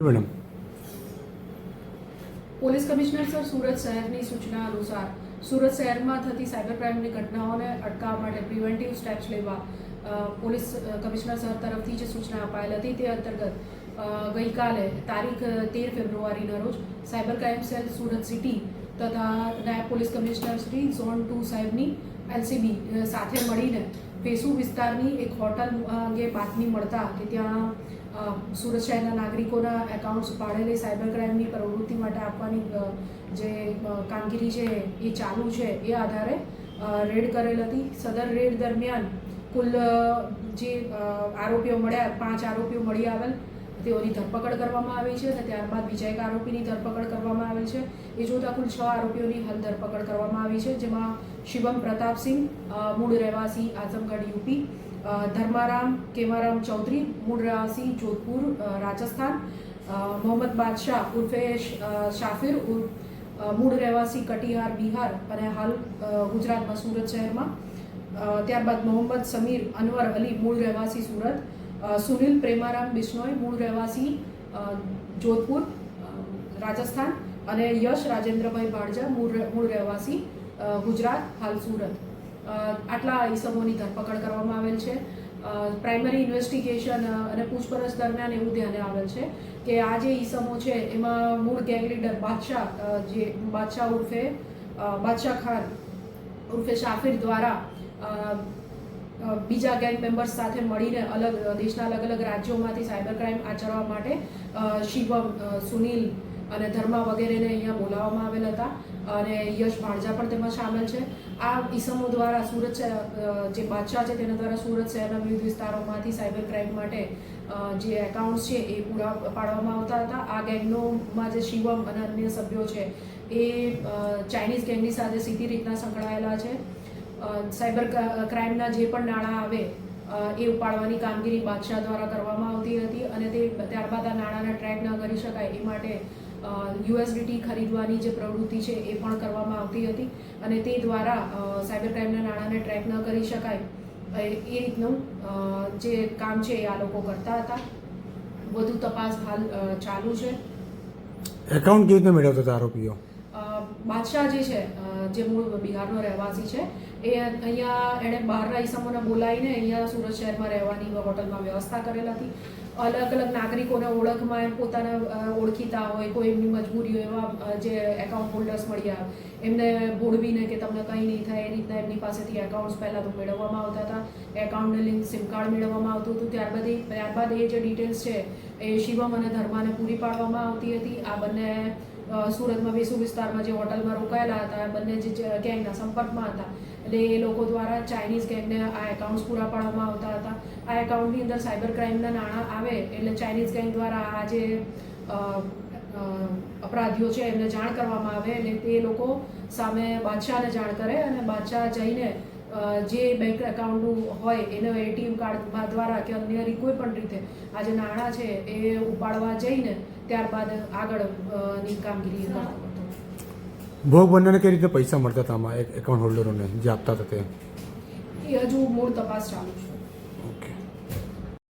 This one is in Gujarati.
Madam. Police commissioner sir, Surat શહેરની સૂચના અનુસાર સુરત શહેરમાં થતી સાયબર ક્રાઇમની ઘટનાઓને અટકાવવા માટે પ્રિવેન્ટિવ સ્ટેપ્સ લેવા પોલીસ કમિશનર સર તરફથી જે સૂચના અપાયેલ હતી તે અંતર્ગત ગઈકાલે તારીખ તેર ફેબ્રુઆરીના રોજ cyber crime cell Surat city તથા નાયબ police commissioner Shri zone two સાહેબની એલસીબી સાથે મળીને પેસુ વિસ્તારની એક હોટલ અંગે બાતમી મળતા કે ત્યાં સુરત શહેરના નાગરિકોના એકાઉન્ટ્સ પાડેલી સાયબર ક્રાઇમની પ્રવૃત્તિ માટે આપવાની જે કામગીરી છે એ ચાલુ છે એ આધારે રેડ કરેલ હતી. સદર રેડ દરમિયાન કુલ જે આરોપીઓ મળ્યા, પાંચ આરોપીઓ મળી આવેલ. તેઓની ધરપકડ કરવામાં આવી છે અને ત્યારબાદ બીજા એક આરોપીની ધરપકડ કરવામાં આવેલ છે. એ જોતા કુલ છ આરોપીઓની હાલ ધરપકડ કરવામાં આવી છે, જેમાં શિવમ પ્રતાપસિંહ મૂળ રહેવાસી આઝમગઢ યુપી ધર્મારામ કેમારામ ચૌધરી, મૂળ રહેવાસી જોધપુર રાજસ્થાન મોહમ્મદ બાદશાહ ઉર્ફે શાફિર મૂળ રહેવાસી કટિહાર, બિહાર અને હાલ ગુજરાતમાં સુરત શહેરમાં. ત્યારબાદ મોહમ્મદ સમીર અનવર અલી, મૂળ રહેવાસી સુરત. સુનિલ પ્રેમારામ બિશ્નોઈ, મૂળ રહેવાસી જોધપુર રાજસ્થાન અને યશ રાજેન્દ્રભાઈ ભાડજા, મૂળ મૂળ રહેવાસી ગુજરાત, હાલ સુરત. આટલા ઈસમોની ધરપકડ કરવામાં આવેલ છે. પ્રાઇમરી ઇન્વેસ્ટિગેશન અને પૂછપરછ દરમિયાન એવું ધ્યાને આવેલ છે કે આ જે ઈસમો છે, એમાં મૂળ ગેંગ લીડર બાદશાહ જે બાદશાહ ઉર્ફે બાદશાહ ખાન ઉર્ફે શાફિર દ્વારા બીજા ગેંગ મેમ્બર્સ સાથે મળીને અલગ દેશના અલગ અલગ રાજ્યોમાંથી સાયબર ક્રાઇમ આચરવા માટે શિવમ સુનિલ અને ધર્મા વગેરેને અહીંયા બોલાવવામાં આવેલ હતા અને યશ ભાણજા પણ તેમાં સામેલ છે. આ ઈસમો દ્વારા સુરત જે બાદશાહ છે તેના દ્વારા સુરત શહેરના વિવિધ વિસ્તારોમાંથી સાયબર ક્રાઇમ માટે જે એકાઉન્ટ્સ છે એ પૂરા પાડવામાં આવતા હતા. આ ગેંગનોમાં જે શિવમ અને અન્ય સભ્યો છે એ ચાઇનીઝ ગેંગની સાથે સીધી રીતના સંકળાયેલા છે. સાયબર ક્રાઇમના જે પણ નાણાં આવે એ ઉપાડવાની કામગીરી બાદશાહ દ્વારા કરવામાં આવતી હતી અને તે ત્યારબાદ આ નાણાંને ટ્રેક ન કરી શકાય એ માટે યુએસડીટી ખરીદવાની જે પ્રવૃત્તિ છે એ પણ કરવામાં આવતી હતી અને તે દ્વારા સાયબર ક્રાઇમના નાણાંને ટ્રેક ન કરી શકાય એ રીતનું જે કામ છે એ આ લોકો કરતા હતા. વધુ તપાસ હાલ ચાલુ છે. એકાઉન્ટ કેવી રીતે મેળવતા આરોપીઓ? બાદશાહ જે છે જે મૂળ બિહારનો રહેવાસી છે, એ અહીંયા એણે બહારના ઈસમોને બોલાવીને અહીંયા સુરત શહેરમાં રહેવાની હોટલમાં વ્યવસ્થા કરેલ હતી. અલગ અલગ નાગરિકોને ઓળખમાં એમ પોતાના ઓળખીતા હોય, કોઈ એમની મજબૂરી હોય, એવા જે એકાઉન્ટ હોલ્ડર્સ મળ્યા એમને ભોળવીને કે તમને કંઈ નહીં થાય, એ રીતના એમની પાસેથી એકાઉન્ટ્સ પહેલાં તો મેળવવામાં આવતા હતા. એકાઉન્ટને લિંક સિમ કાર્ડ મેળવવામાં આવતું હતું. ત્યારબાદ ત્યારબાદ એ જે ડિટેલ્સ છે, એ શિવમ અને ધર્માને પૂરી પાડવામાં આવતી હતી. આ બંને સુરતમાં વેસુ વિસ્તારમાં જે હોટલમાં રોકાયેલા હતા, બંને જે ગેંગના સંપર્કમાં હતા. એટલે એ લોકો દ્વારા ચાઇનીઝ ગેંગને આ એકાઉન્ટ્સ પૂરા પાડવામાં આવતા હતા. આ એકાઉન્ટની અંદર સાયબર ક્રાઇમના નાણાં આવે એટલે ચાઇનીઝ ગેંગ દ્વારા આ જે અપરાધીઓ છે, એમને જાણ કરવામાં આવે એટલે તે લોકો સામે બાદશાહને જાણ કરે અને બાદશાહ જઈને જે બેંક એકાઉન્ટનું હોય એનો એટીએમ કાર્ડ દ્વારા કે અન્ય કોઈ પણ રીતે આ જે નાણાં છે એ ઉપાડવા જઈને ત્યારબાદ આગળની કામગીરી કરતો ભોગ બંનેને કઈ રીતે પૈસા મળતા હતા આમાં એકાઉન્ટ હોલ્ડરોને જે આપતા હતા તે? એ હજુ મૂળ તપાસ ચાલુ છે. ઓકે.